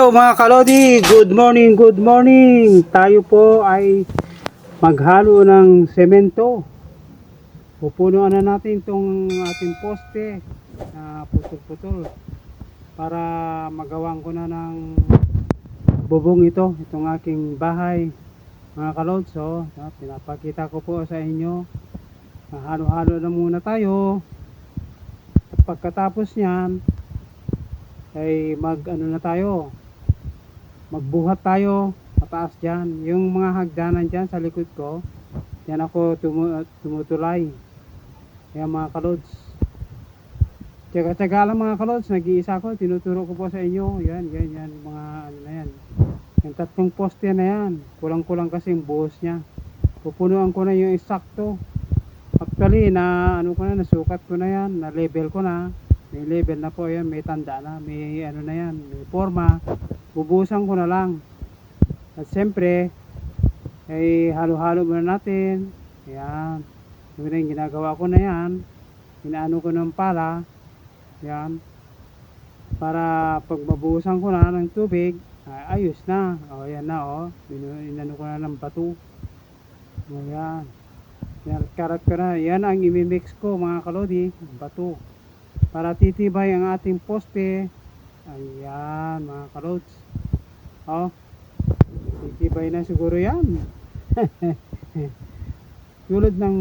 Hello mga kalodi, good morning, good morning. Tayo po ay maghalo ng semento. Pupunuan na natin itong ating poste na putol-putol para magawan ko na ng bubong ito, itong aking bahay. Mga kalods, so, pinapakita ko po sa inyo. Halo-halo na muna tayo. Pagkatapos niyan, ay mag ano na tayo magbuhat tayo pataas dyan. Yung mga hagdanan dyan sa likod ko yan ako tumu tumutulay. Kaya mga kalods. Tsaga tsaga lang mga kalods nag-iisa ko tinuturo ko po sa inyo. Yan yan yan mga ano na yan. Yung tatlong poste na yan. Kulang kulang kasi yung buhos nya pupunuan ko na yung eksakto. Actually na ano ko na nasukat ko na yan. Na level ko na. May level na po. Yan, may tanda na, may ano na yan, may forma. Bubusan ko na lang. At siyempre, ay halo-halo muna natin. Ayan. Rin ginagawa ko na yan. Inaano ko ng pala. Ayan. Para pag mabuhusan ko na ng tubig, ay ayos na. O, ayan na o. Inu- Inano ko na ng bato. Ayan. Yan, karat ko na. Yan ang imimix ko mga kalodi. Bato para titibay ang ating poste ayan mga karots oh titibay na siguro yan tulad ng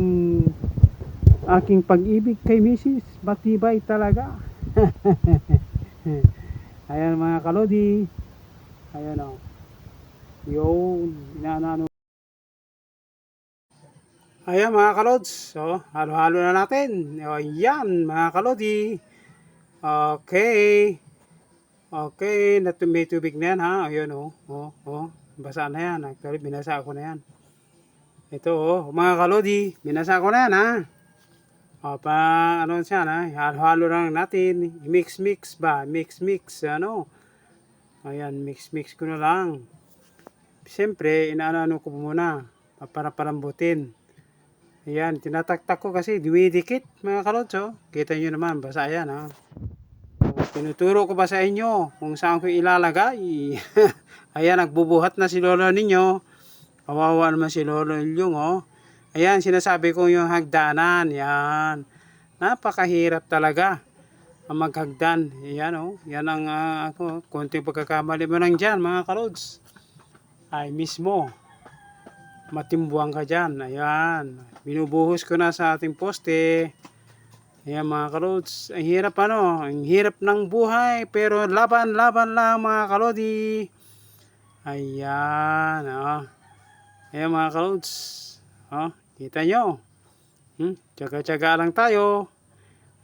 aking pag-ibig kay Mrs. Batibay talaga ayan mga kalodi ayan o oh. yun inaano Ayan mga kalods, so halo-halo na natin. O yan mga kalodi. Okay. Okay, nat may tubig na yan ha. Ayun oh. Oh, oh. Basa na yan. Actually, binasa ko na yan. Ito oh, mga kalodi, binasa ko na yan ha. O pa ano siya na, halo-halo lang natin. Mix-mix ba? Mix-mix ano. Ayan, mix-mix ko na lang. Siyempre, inaano ko muna para palambutin. Ayan, tinataktak ko kasi duwidikit mga kalotso. Kita nyo naman, basa yan ha. Tinuturo ko ba sa inyo kung saan ko ilalagay. Ayan, nagbubuhat na si lolo ninyo. Kawawa naman si lolo Ilyong oh. Ayan, sinasabi ko yung hagdanan. Yan. Napakahirap talaga ang maghagdan. Ayan oh. Yan ang ah, ako. Konting pagkakamali mo lang dyan mga kalods. Ay mismo matimbuang ka dyan. Ayan. Binubuhos ko na sa ating poste. Ayan mga kalods. Ang hirap ano. Ang hirap ng buhay. Pero laban-laban lang mga kalodi. Ayan. Oh. Ayan mga kalods. Oh, kita nyo. Hmm? Tsaga-tsaga lang tayo.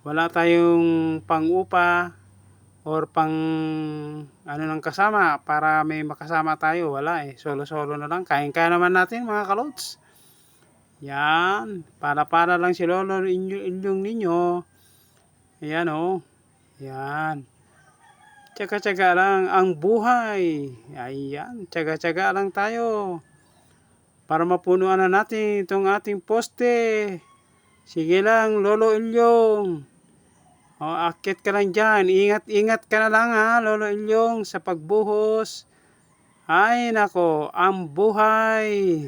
Wala tayong pang-upa or pang ano ng kasama para may makasama tayo wala eh solo solo na lang kain kaya naman natin mga kalods yan. Para para lang si lolo inyo inyong ninyo. Ayan oh. Yan. Tsaga tsaga lang ang buhay. Ayan. Tsaga tsaga lang tayo. Para mapunuan na natin itong ating poste. Sige lang lolo ilyong. O, akit ka lang dyan. Ingat-ingat ka na lang ha, Lolo Ilyong, sa pagbuhos. Ay, nako, ang buhay.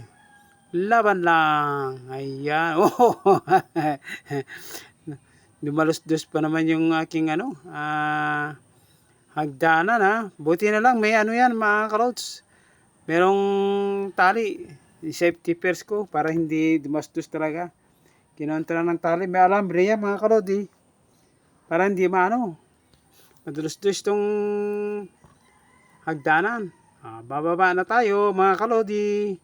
Laban lang. Ayan. Oh, Dumalos-dos pa naman yung aking ano, ah, hagdanan ha. Buti na lang, may ano yan mga karots. Merong tali, safety first ko, para hindi dumastos talaga. Kinontra ng tali, may alambre yan mga karodi para hindi maano madulos-dulos tong hagdanan ah, bababa na tayo mga kalodi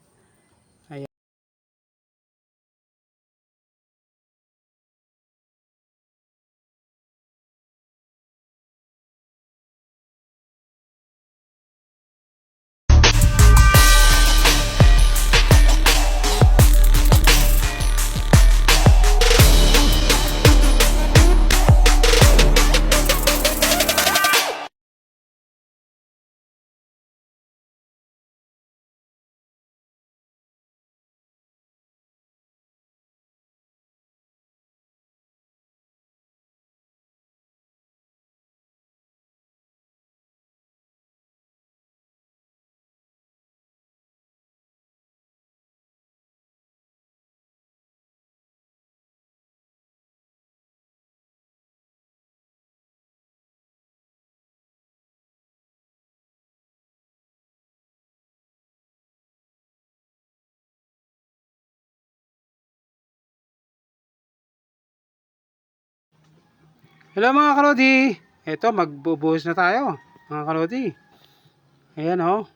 Hello mga kalodi. Ito, magbubuhos na tayo. Mga kalodi. Ayan oh.